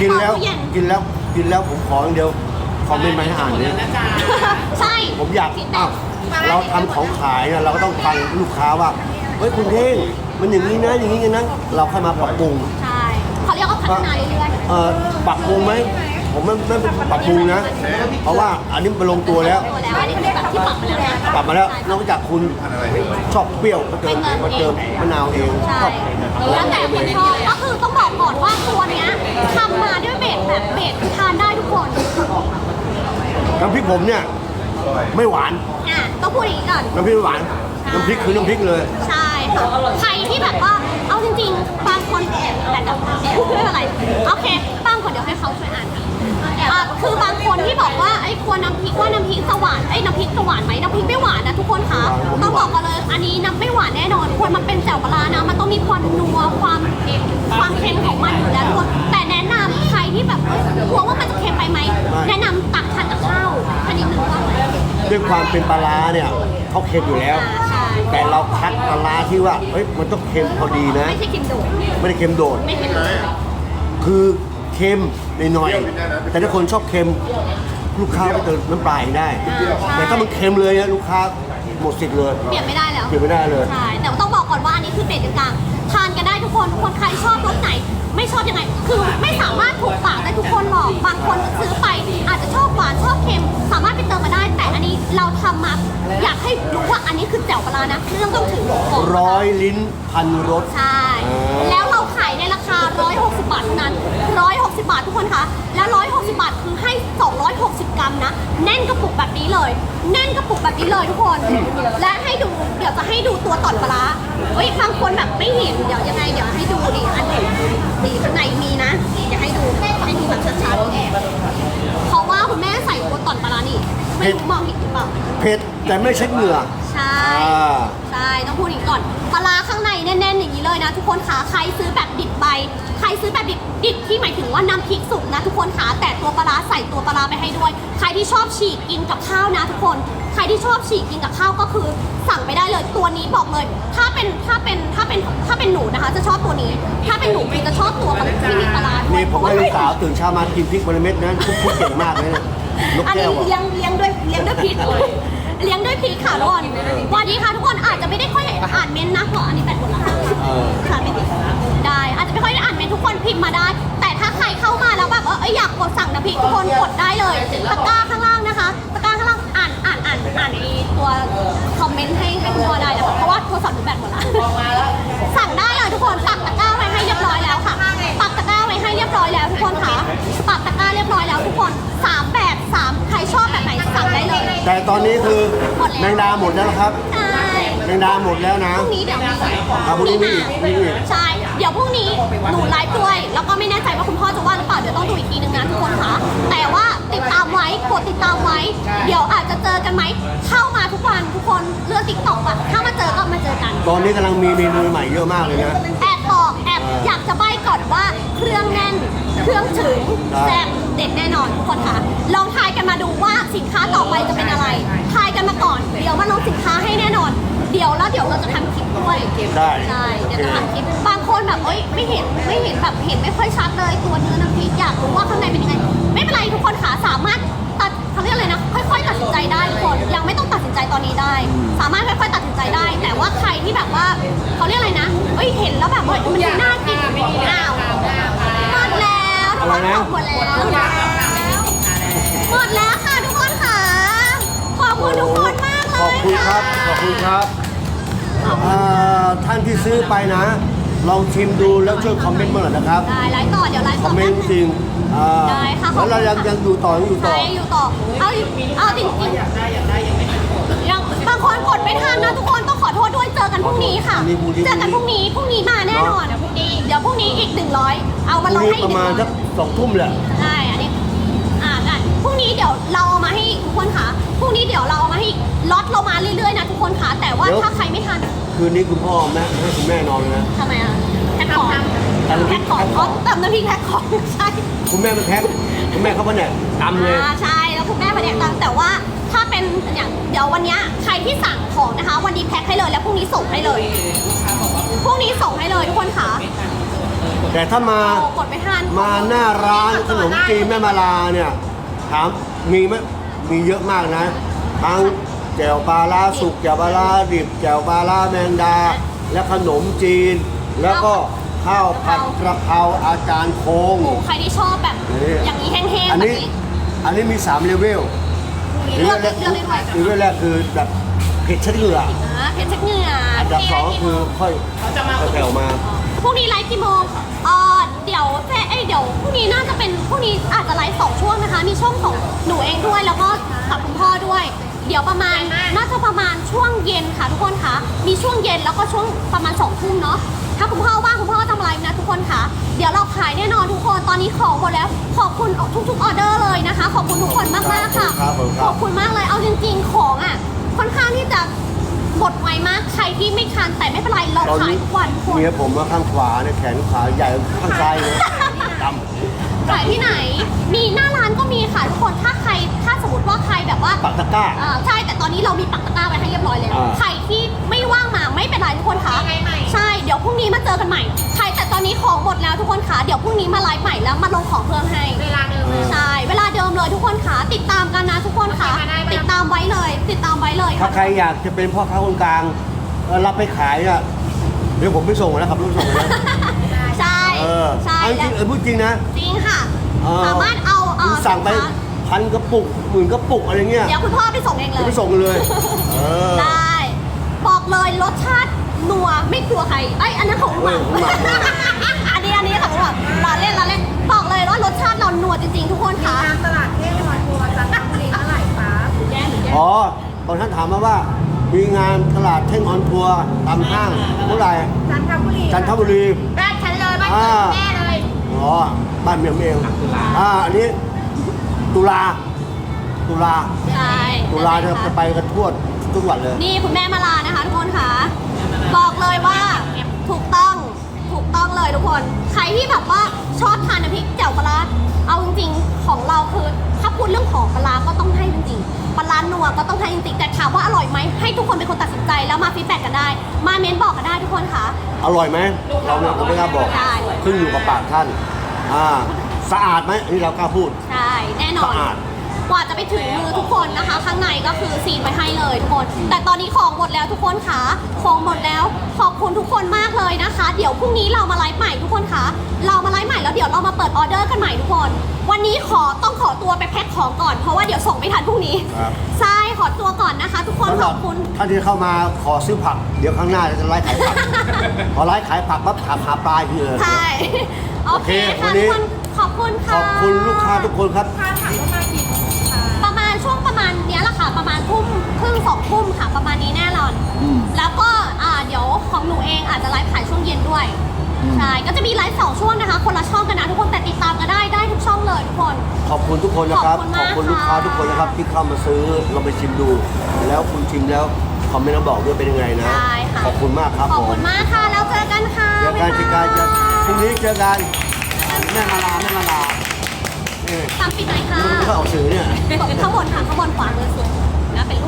กินแล้วตู้เย็นกินแล้ว กินแล้วผมขออย่างเดียวคอมเมนต์มาให้อ่านเนี่ยใช่ผมอยากอ้าวเราทำของขายนะเราก็ต้องฟังลูกค้าว่าเฮ้ยคุณเท่งมันอย่างนี้นะอย่างนี้อย่างนั้นเราค่อยมาปรับปรุงใช่เขาเรียกว่าพัฒนาเรื่อยเอ่อปรับปรุงไหมผมไม่ไม่ไม่ปรับปรุงนะ เพราะว่าอันนี้มันลงตัวแล้วๆตัวแล้วอันนี้คือแบบที่ปรับมาแล้วนะปรับมาแล้วนอกจากคุณชอบเปรี้ยวก็เติมก็เติมมะนาวเองชใช่อบ แล้วแต่คนชอบก็คือต้องบอกก่อนว่าตัวเนี้ยทำมาด้วยเบสแบบเบสทานได้ทุกคนน้ำพริกผมเนี่ยไม่หวานอะต้องพูดอย่างนี้ก่อน น้ำพริกไม่หวานน้ำพริกคือน้ำพริกเลย ใช่ค่ะใครที่แบบว่าเอาจริงๆบางคนแต่จะไม่เป็นไรโอเคบางคนเดี๋ยวให้เขาช่วยอ่านค่ะอะคือบางคนที่บอก ว่าไอ้ควรน้ำพริกว่าน้ำพริกสวานไอ้น้ำพริกสวานไหมน้ำพริกไม่หวานนะทุกคนคะต้องบอกกันเลยอันนี้น้ำไม่หวานแน่นอนควรมันเป็นแจ่วปลาร้านะมันต้องมีความนัวความเค็มความเค็มของมันอยู่แล้วทุกคนแต่แนะนำใครที่แบบเอ้ยกลัวว่ามันจะเค็มไปไหมแนะนำตักทานกับข้าวแค่นี้นึงว่าไหมด้วยความเป็นปลาร้าเนี่ยเขาเค็มอยู่แล้ว อ่าใช่แต่เราคัดปลาร้าที่ว่าเฮ้ยมันต้องเค็มพอดีนะ ไม่ใช่เค็มโดดไม่ได้เค็มโดด ไม่เค็มโดด คือเค็มหน่อยๆแต่ถ้าคนชอบเค็ม ลูกค้าไปเติมน้ำปลาอีกได้แต่ถ้ามันเค็มเลยนะลูกค้าหมดสิทธิ์เลยเปลี่ยนไม่ได้แล้ว เปลี่ยนไม่ได้เลย ใช่ แต่ว่าต้องบอกก่อนว่าอันนี้คือเบสกลางๆทานกันได้ทุกคนทุกคนใครชอบรสไหน ไม่ชอบยังไง คือไม่สามารถถูกปากได้ทุกคนหรอก บางคนซื้อไป อาจจะชอบหวานชอบเค็ม สามารถไปเติมมาได้ แต่อันนี้เราทำมา อยากให้รู้ว่าอันนี้คือแจ่วปลาร้านะเรื่องต้องถึงก่อนร้อยลิ้นพันรส ใช่ แล้วเรา 160 บาทเท่านั้น 160 บาททุกคนคะ และ160 บาทคือให้ 260 กรัมนะ แน่นกระปุกแบบนี้เลย แน่นกระปุกแบบนี้เลยทุกคน และให้ดู เดี๋ยวจะให้ดูตัวต่อนปลาร้าเฮ้ย บางคนแบบไม่เห็น เดี๋ยวยังไง เดี๋ยวให้ดูดิ อันนี้ดีข้างในมีนะเดี๋ยวให้ดู ให้ดูแบบชัดๆเพราะว่าคุณแม่ใส่ตัวต่อนปลาร้านี่ ไม่รู้มองเห็นหรือเปล่า เผ็ดแต่ไม่ใช่เหงื่อ ใช่อ่าใช่ต้อง น่นๆอย่างนี้เลยนะ ทุกคนขาใครซื้อแบบดิบไปใครซื้อแบบดิบดิบที่หมายถึงว่าน้ำพริกสุกนะ ทุกคนขาแต่ตัวปลาร้าใส่ตัวปลาร้าไปให้ด้วย ใครที่ชอบฉีกกินกับข้าวนะ ทุกคน ใครที่ชอบฉีกกินกับข้าวก็คือสั่งไปได้เลยตัวนี้บอกเลย ถ้าเป็นถ้าเป็นถ้าเป็นถ้าเป็นหนูนะคะ จะชอบตัวนี้ ถ้าเป็นหนูคือจะชอบตัวที่มีปลาร้าด้วยนี่ผมให้ลูกสาวตื่นเช้ามากินพริกวันละเม็ดนะพูดพูดเก่งมากเลยนะนกอันแก้นี้วอะ เลี้ยงเลี้ยงด้วยเลี้ยงด้วยพริกเลี้ย งด้วยพริกค่ะทุกคนวันนี้ค่ะทุกคนอาจจะไม่ได้ค่อยอ่านเมนต์นะเพราะอันนี้แปดหมดแล้วค่ะเออค่ะไม่ติดได้ อาจจะไม่ค่อยได้อ่านเมนต์ทุกคนพิมพ์มาได้ แต่ถ้าใครเข้ามาแล้วแบบว่าเอ้ยอยากกดสั่งน้ำพริกทุกคนกดได้เลยตะกร้าข้างล่างนะคะตะกร้าข้างล่างอ่านอ่านอ่านอ่านไอ้ตัวคอมเมนต์ให้ให้คุณพ่อได้นะคะเพราะว่าโทรศัพท์หนูแบตหมดแล้วสั่งได้เลยทุกคนปักตะกร้าไว้ให้เรียบร้อยแล้วค่ะปักตะกร้าไว้ให้เรียบร้อยแล้วทุกคนค่ะ อยแล้วทุกคนสามแบบสามใครชอบแบบไหนสั่งได้เลยแต่ตอนนี้คือหมดแล้วแมงดาหมดแล้วนะครับ ใช่แมงดาหมดแล้วนะ พรุ่งนี้เดี๋ยวมีอะพรุ่งนี้มีอีกมีอีก ใช่ เดี๋ยวพรุ่งนี้หนูไลฟ์ด้วย แล้วก็ไม่แน่ใจว่าคุณพ่อจะว่างหรือเปล่า เดี๋ยวต้องดูอีกทีนึงนะทุกคนค่ะแต่ว่าติดตามไว้ กดติดตามไว้ เดี๋ยวอาจจะเจอกันไหม เข้ามาทุกวันทุกคนเรื่องติ๊กต็อกอะถ้ามาเจอก็มาเจอกัน ตอนนี้กำลังมีเมนูใหม่เยอะมากเลยนะ แอบบอกแอบอยากจะใบ้ก่อนว่าเครื่องแน่น เครื่องถึงได้แซ่บเด็ดแน่นอนทุกคนค่ะ ลองทายกันมาดูว่าสินค้าต่อไปจะเป็นอะไร ทายกันมาก่อน เดี๋ยวมาลงสินค้าให้แน่นอน เดี๋ยวแล้วเดี๋ยวเราจะทำคลิปด้วยได้ใช่เดี๋ยวจะทำคลิป บางคนแบบเอ้ยไม่เห็นไม่เห็นแบบเห็นไม่ค่อยชัดเลยตัวเนื้อน้ำพริกอยากรู้ว่าข้างในเป็นยังไง ไม่เป็นไรทุกคนค่ะสามารถตัดเขาเรียกอะไรนะ ค่อย ๆ ตัดสินใจได้ทุกคนยังไม่ต้องตัดสินใจตอนนี้ได้ สามารถค่อยๆตัดสินใจได้ แต่ว่าใครที่แบบว่าเขาเรียกอะไรนะเอ้ยเห็นแล้วแบบว่ามันดูน่ากิ คุณครับอ่าท่านที่ซื้อไปนะลองชิมดูแล้วช่วยคอมเมนต์มาหน่อยนะครับ ได้ไลฟ์ต่อเดี๋ยวไลฟ์คต่ออมเมนต์จริงอ่าได้ค่ะแล้วเรายังยังอยู่ต่อยังอยู่ต่อ ใช่อยู่ต่อ เอาเอาจริงๆยังบางคนกดไม่ทันนะทุกคนต้องขอโทษด้วยเจอกันพรุ่งนี้ค่ะพรุ่งนี้พรุ่งนี้ เจอกันพรุ่งนี้พรุ่งนี้มาแน่นอนเดี๋ยวพรุ่งนี้เดี๋ยวพรุ่งนี้อีกหนึ่งร้อยเอาพมาลรุ่งงนี้ให้อีปกระมาณสักสองทุ่มแหละใช่อันนี้อ่าได้พรุ่งนี้เดี๋ยวเราเอามาให้อีก ว่าถ้าใครไม่ทันคืนนี้คุณพ่อแม่ให้คุณแม่นอนเลยนะ ทำไมอะแพ็คของทำน้ำพริแพ็กคของเขาตำน้ำพริกแพ็คของใช่คุณแม่มันแพ็คคุณแม่เขาปะเนี่ยตำเลย อ่าใช่แล้วคุณแม่แผนกตังแต่ว่าถ้าเป็นอย่างเดี๋ยววันเนี้ยใครที่สั่งของนะคะ วันนี้แพ็คให้เลยแล้วพรุ่งนี้ส่งให้เลยพรุ่งนี้ส่งให้เลยทุกคนค่ะแต่แต่ถ้ามาโอ้กดไม่ทันมาหน้าร้านขนมจีนแม่มาลาเนี่ยถามมีไหมมีเยอะมากนะทั้ง แจ่วปลาร้าสุกแจ่วปลาร้าดิบแจ่วปลาร้าแมงดา และขนมจีน แล้วก็ข้าวผัดกระเพราอาจารย์โคงโอ้ใครที่ชอบแบบนี่อย่างนี้แห้งๆอันแบบนี้ นี้อันนี้มี3เลเวลเลือกเลือกได้ด้วยเลเวลแรกคือแบบเผ็ดชัดเหงื่ออ่าเพชรชักเหงื่ออันดับสองก็คือค่อยแผ่วๆมา พรุ่งนี้ไลฟ์กี่โมงเอ่อเดี๋ยวแจ้เอ้ยเดี๋ยวพรุ่งนี้น่าจะเป็นพรุ่งนี้อาจจะไลฟ์สองช่วงนะคะ มีช่วงของหนูเองด้วยแล้วก็กับคุณพ่อด้วย เดี๋ยวประมาณน่าจะประมาณช่วงเย็นค่ะทุกคนคะมีช่วงเย็นแล้วก็ช่วงประมาณสองทุ่มเนาะถ้าคุณพ่อว่างคุณพ่อทำอะไรนะทุกคนคะเดี๋ยวเราขายแน่นอนทุกคนตอนนี้ของหมดแล้วขอบคุณทุกๆออเดอร์เลยนะคะ ขอบคุณทุกคนมากๆค่ะครับผมครับขอบคุณมากเลยเอาจริงๆของอะค่อนข้างที่จะหมดไวมากใครที่ไม่ทันแต่ไม่เป็นไรเราตอนขายนี้ทุกวันทุกคนเมียผมว่าข้างขวาเนี่ยแขนขาใหญ่ข้างซ้ายนะดำ ขายที่ไหน มีหน้าร้านก็มีค่ะทุกคนถ้าใครถ้าสมมติว่าใครแบบว่าปักตะกร้าเอ่อใช่แต่ตอนนี้เรามีปักตะกร้าไว้ให้เรียบร้อยแล้วอ่า ใครที่ไม่ว่างมาไม่เป็นไรทุกคนคะใช่เดี๋ยวพรุ่งนี้มาเจอกันใหม่ใครแต่ตอนนี้ของหมดแล้วทุกคนคะเดี๋ยวพรุ่งนี้มาไลฟ์ใหม่แล้วมาลงของเพิ่มให้ เวลาเดิมเลย ใช่ เวลาเดิมเลยทุกคนคะติดตามกันนะทุกคนคะโอเคมาได้ไหม ติดตามไว้เลย ติดตามไว้เลยถ้าค่ะ ใครอยากจะเป็นพ่อค้าคนกลางเอ่อรับไปขายอะเดี๋ยวผมไปส่งนะครับลูกส่งนะใช่เออใช่ เอาจริงๆเออพูดจริงนะ จริงค่ะ เออ สามารถเอาเอคุณอสั่งไปสินค้าพันกระปุกหมื่นกระปุกอะไรเงี้ยเดี๋ยวคุณพ่อไปส่งเองเลเดี๋ยวย ไปส่งกันเลย เออ ได้ บอกเลยรสชาตินัวไม่กลัวใครไอยอันนั้นของหมักเออของหมัก อันนี้อันนี้ของหมักลาเล่นลาเล่นบอกเลยว่ารสชาติเรานัวจริงๆทุกคนคะงานตลาดเทพมอทัวร์จันทบุรีเมื่อไหร่คะอ๋อตอนท่านถามมาว่า มีงานตลาดเท่งออนทัวร์ตามห้างเมื่อไหร่จันทบุรีจันทบุรี บ้านฉันเลยบ้านเกิดแม่เลย อ๋อ บ้านเมียมเองอ่าอันนี้ตุลา ตุลา ใช่ตุลาจะจะไปกันทั่วทุกวันเลย นี่คุณแม่มาลานะคะทุกคนคะบอกเลยว่าถูกต้องถูกต้องเลยทุกคน ใครที่แบบว่าชอบทานน้ำพริกแจ่วปลาร้าเอาจริงๆของเราคือ ถ้าพูดเรื่องของปลา ปลาร้านัวก็ต้องให้จริงๆแต่ถามว่าอร่อยไหมให้ทุกคนเป็นคนตัดสินใจแล้วมาฟีดแบ็กกันได้ มาเม้นบอกกันได้ทุกคนคะอร่อยไหมเราเนี่ยเราไม่กล้าบอกใช่ขึ้นอยู่กับปากท่านอ่าสะอาดไหมอันนี้เรากล้าพูด ใช่ แน่นอนสะอาด กว่าจะไปถึงมือทุกคนนะคะ ข้างในก็คือซีนไว้ให้เลยทุกคน แต่ตอนนี้ของหมดแล้วทุกคนคะของหมดแล้วขอบคุณทุกคนมากเลยนะคะ เดี๋ยวพรุ่งนี้เรามาไลฟ์ใหม่ทุกคนคะเรามาไลฟ์ใหม่แล้วเดี๋ยวเรามาเปิดออเดอร์กันใหม่ทุกคน วันนี้ขอต้องขอตัวไปแพ็คของก่อนเพราะว่าเดี๋ยวส่งไม่ทันพรุ่งนี้ครับ ใช่ขอตัวก่อนนะคะ ทุกคนสำหขรัอบคุณ ท่านที่เข้ามาขอซื้อผัก เดี๋ยวข้างหน้าจะไล่ขายผัก พอไล่ขายผักปั๊บถามหาปลาที่เลยใช่ โอเคโอเควัค่ะนนี้ ทุกคนขอบคุณขค่ะ อบคุณลูกค้าทุกคนครับค่าถังประมา สองทุ่มค่ะประมาณนี้แน่นอนอืมแล้วก็อ่าเดี๋ยวของหนูเองอาจจะไลฟ์ขายช่วงเย็นด้วย ใช่ ก็จะมีไลฟ์สองช่วงนะคะ คนละช่องกันนะทุกคนแต่ติดตามกันได้ได้ทุกช่องเลยทุกคน ขอบคุณทุกคนนะครับขอบคุณขมากอบคุณลูกค้าค่ะทุกคนนะครับที่เข้ามาซื้อเราไปชิมดู แล้วคุณชิมแล้วคอมเมนต์มาบอกด้วยเป็นยังไงนะ ได้ค่ะ ขอบคุณมากครับขอบผคุมณมากค่ะ แล้วเจอกันค่ะเจอกันเจอกันเจอกันพรุ่งนี้เจอกันแม่มาลาแม่มาลาเออตามปิดหน่อยค่ะมันไม่ค่อยออกสื่อเนี่ยข้างบนค่ะข้างบนขวามือสุดนะเป็นรูป